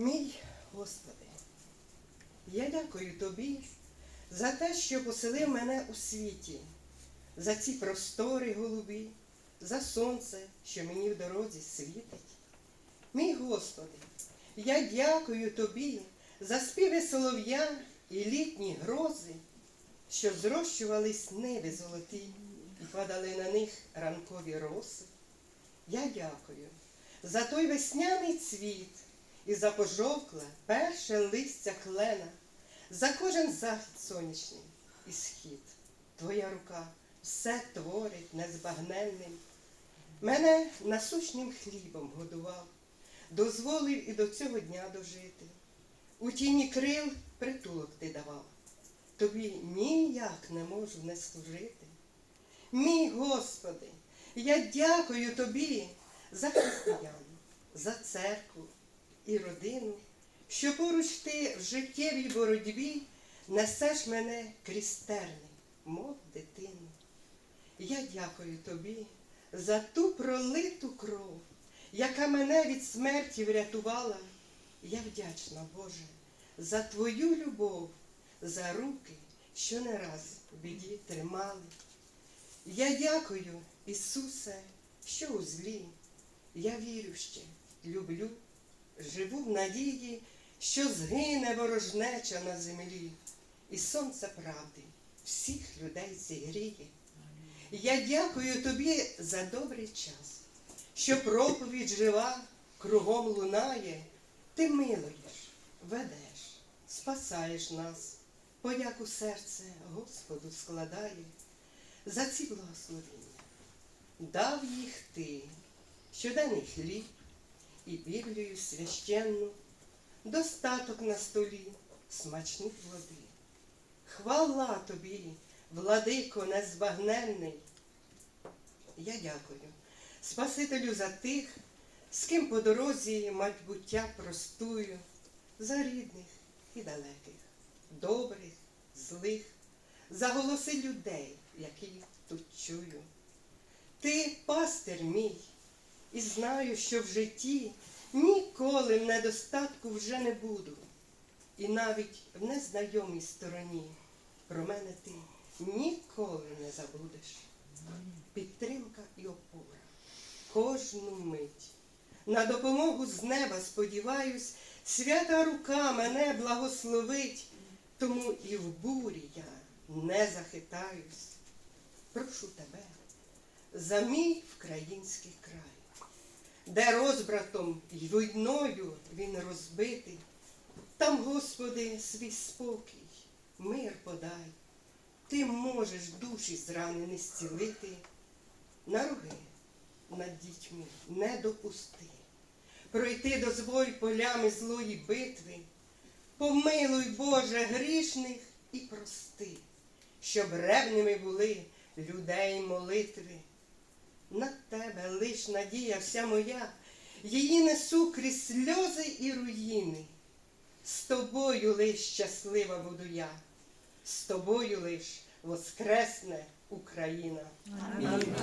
Мій Господи, я дякую Тобі за те, що поселив мене у світі, за ці простори голубі, за сонце, що мені в дорозі світить. Мій Господи, я дякую Тобі за співи солов'я і літні грози, що зрощувались ниви золоті і падали на них ранкові роси. Я дякую за той весняний цвіт і за пожовкле перше листя клена, за кожен захід сонячний і схід. Твоя рука все творить незбагненним. Мене насущним хлібом годував, дозволив і до цього дня дожити. У тіні крил притулок ти давав. Тобі ніяк не можу не служити. Мій Господи, я дякую Тобі за християн, за церкву і родину, що поруч ти в життєвій боротьбі несеш мене крізь мов дитину. Я дякую Тобі за ту пролиту кров, яка мене від смерті врятувала. Я вдячна, Боже, за Твою любов, за руки, що не раз в біді тримали. Я дякую, Ісусе, що у злі. Я вірю ще, люблю, живу в надії, що згине ворожнеча на землі, і сонце правди всіх людей зігріє. Я дякую тобі за добрий час, що проповідь жива кругом лунає, ти милуєш, ведеш, спасаєш нас, подяку серце Господу складає за ці благословення. Дав їх ти щоденний хліб і Біблію священну, достаток на столі, смачні плоди. Хвала тобі, владико незбагненний. Я дякую Спасителю за тих, з ким по дорозі мать буття простую, за рідних і далеких, добрих, злих, за голоси людей, які тут чую. Ти пастир мій, і знаю, що в житті ніколи в недостатку вже не буду. І навіть в незнайомій стороні про мене ти ніколи не забудеш. Підтримка і опора кожну мить. На допомогу з неба сподіваюсь, свята рука мене благословить, тому і в бурі я не захитаюсь. Прошу тебе за мій український край, де розбратом й війною він розбитий. Там, Господи, свій спокій, мир подай. Ти можеш душі зранені зцілити. На роги над дітьми не допусти. Пройти дозволь полями злої битви. Помилуй, Боже, грішних і прости, щоб ревними були людей молитви. На тебе лиш надія вся моя, її несу крізь сльози і руїни. З тобою лиш щаслива буду я, з тобою лиш воскресне Україна. Амінь.